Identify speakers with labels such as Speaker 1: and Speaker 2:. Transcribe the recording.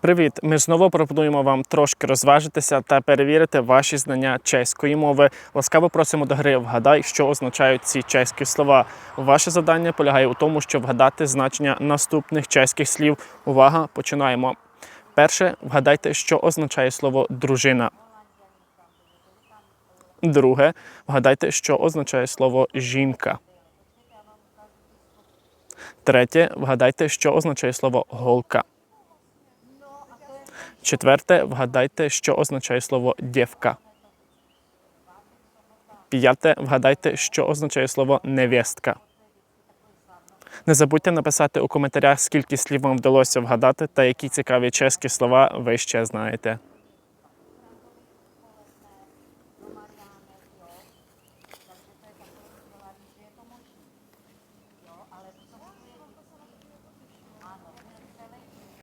Speaker 1: Привіт! Ми знову пропонуємо вам трошки розважитися та перевірити ваші знання чеської мови. Ласкаво просимо до гри Вгадай, що означають ці чеські слова. Ваше завдання полягає у тому, щоб вгадати значення наступних чеських слів. Увага! Починаємо. Перше, вгадайте, що означає слово дружина. Друге, вгадайте, що означає слово жінка. Третє, вгадайте, що означає слово голка. Четверте, вгадайте, що означає слово дівка. П'яте, вгадайте, що означає слово невістка. Не забудьте написати у коментарях, скільки слів вам вдалося вгадати та які цікаві чеські слова ви ще знаєте.